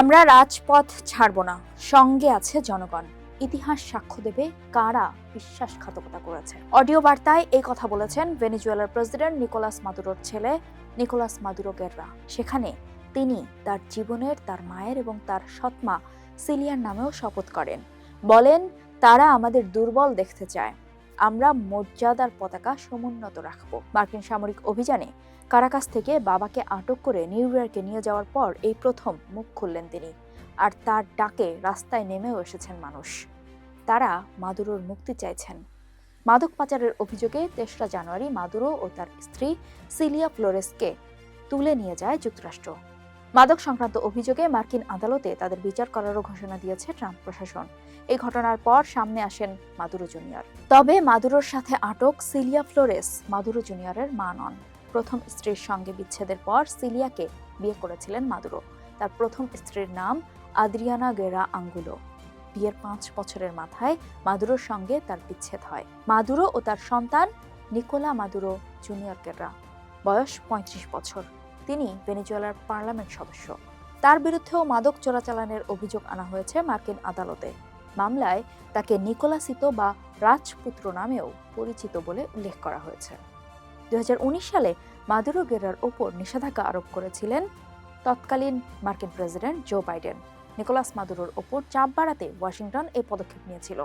আমরা রাজপথ ছাড়ব না। সঙ্গে আছে জনগণ। ইতিহাস সাক্ষ্য দেবে কারা বিশ্বাসঘাতকতা করেছে। অডিও বার্তায় এই কথা বলেছেন ভেনিজুয়েলার প্রেসিডেন্ট নিকোলাস মাদুরোর ছেলে নিকোলাস মাদুরো গেররা। সেখানে তিনি তার জীবনের, তার মায়ের এবং তার সৎমা সিলিয়ার নামেও শপথ করেন। বলেন, তারা আমাদের দুর্বল দেখতে চায়। আমরা মর্যাদার পতাকা সমুন্নত রাখব। মার্কিন সামরিক অভিযানে কারাকাস থেকে বাবাকে আটক করে নিউ ইয়র্কে নিয়ে যাওয়ার পর এই প্রথম মুখ খুললেন তিনি। আর তার ডাকে রাস্তায় নেমেও এসেছেন মানুষ। তারা মাদুরোর মুক্তি চাইছেন। মাদক পাচারের অভিযোগে তেসরা জানুয়ারি মাদুরো ও তার স্ত্রী সিলিয়া ফ্লোরেসকে তুলে নিয়ে যায় যুক্তরাষ্ট্র। মাদক সংক্রান্ত অভিযোগে মার্কিন আদালতে তাদের বিচার করারও ঘোষণা দিয়েছে ট্রাম্প প্রশাসন। এই ঘটনার পর সামনে আসেন মাদুরো জুনিয়র। তবে মাদুরোর সাথে আটক সিলিয়া ফ্লোরেস, মাদুরো জুনিয়রের মা নন। প্রথম স্ত্রীর সঙ্গে বিচ্ছেদের পর সিলিয়াকে বিয়ে করেছিলেন মাদুরো। তার প্রথম স্ত্রীর নাম আদ্রিয়ানা গেরা আঙ্গুলো। বিয়ের পাঁচ বছরের মাথায় মাদুরোর সঙ্গে তার বিচ্ছেদ হয়। মাদুরো ও তার সন্তান নিকোলা মাদুরো জুনিয়র গেররা বয়স পঁয়ত্রিশ বছর। তিনি ভেনেজুয়েলার পার্লামেন্ট সদস্য। তার বিরুদ্ধেও মাদক চোরাচালানের অভিযোগ আনা হয়েছে মার্কিন আদালতে। মামলায় তাকে নিকোলাসিতো বা রাজপুত্র নামেও পরিচিত বলে উল্লেখ করা হয়েছে। দুই হাজার উনিশ সালে মাদুরো গেরার ওপর নিষেধাজ্ঞা আরোপ করেছিলেন তৎকালীন মার্কিন প্রেসিডেন্ট জো বাইডেন। নিকোলাস মাদুরোর ওপর চাপ বাড়াতে ওয়াশিংটন এই পদক্ষেপ নিয়েছিল।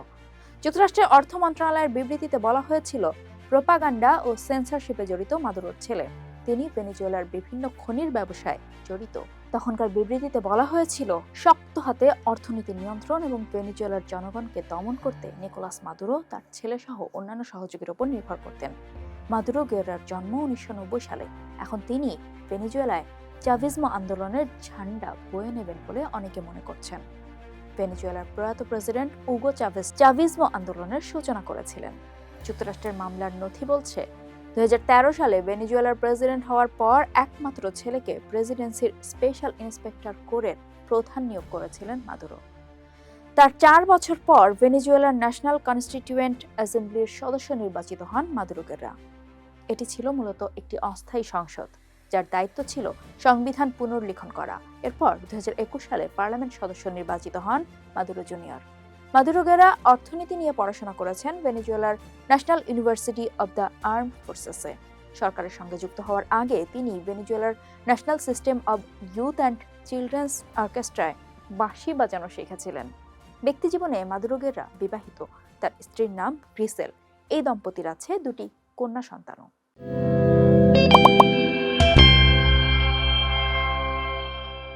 যুক্তরাষ্ট্রের অর্থ মন্ত্রণালয়ের বিবৃতিতে বলা হয়েছিল, প্রোপাগান্ডা ও সেন্সরশিপে জড়িত মাদুরোর ছেলে। তিনি ভেনেজুয়েলার বিভিন্ন খনির ব্যবসায় জড়িত। তখনকার বিবৃতিতে বলা হয়েছিল, শক্ত হাতে অর্থনীতি নিয়ন্ত্রণ এবং ভেনেজুয়েলার জনগণকে দমন করতে নিকোলাস মাদুরো, তার ছেলে সহ অন্যান্য সহযোগীর ওপর নির্ভর করতেন। মাদুরো গেরার জন্ম উনিশশো নব্বই সালে। এখন তিনি ভেনেজুয়েলায় চাভিজমো আন্দোলনের ঝান্ডা বয়ে নেবেন বলে অনেকে মনে করছেন। ভেনেজুয়েলার প্রয়াত প্রেসিডেন্ট উগো চাভেজ, চাভিজমো আন্দোলনের সূচনা করেছিলেন। যুক্তরাষ্ট্রের মামলার নথি বলছে দু সালে ভেনেজুয়েলার প্রেসিডেন্ট হওয়ার পর একমাত্র ছেলেকে প্রেসিডেন্সির স্পেশাল ইন্সপেক্টর কোরের প্রধান নিয়োগ করেছিলেন মাদুরো। তার চার বছর পর ভেনেজুয়েলার ন্যাশনাল কনস্টিটিউয়েন্ট অ্যাসেম্বলির সদস্য নির্বাচিত হন মাদুরোগেররা। এটি ছিল মূলত একটি অস্থায়ী সংসদ, যার দায়িত্ব ছিল সংবিধান পুনর্লিখন করা। এরপর দুই হাজার একুশ সালে পার্লামেন্ট সদস্য নির্বাচিত হন মাদুরো জুনিয়র। মাদুরোগেরা অর্থনীতি নিয়ে পড়াশোনা করেছেন ভেনেজুয়েলার national university of the arm ফোর্সেসে। সরকারের সঙ্গে যুক্ত হওয়ার আগে তিনি ভেনেজুয়েলার national system of youth and children's অর্কেস্ট্রায় বাঁশি বাজানো শিখেছিলেন। ব্যক্তিজীবনে মাদুরোগেরা বিবাহিত। তার স্ত্রীর নাম গ্রিসেল। এই দম্পতির আছে দুটি কন্যা সন্তানও।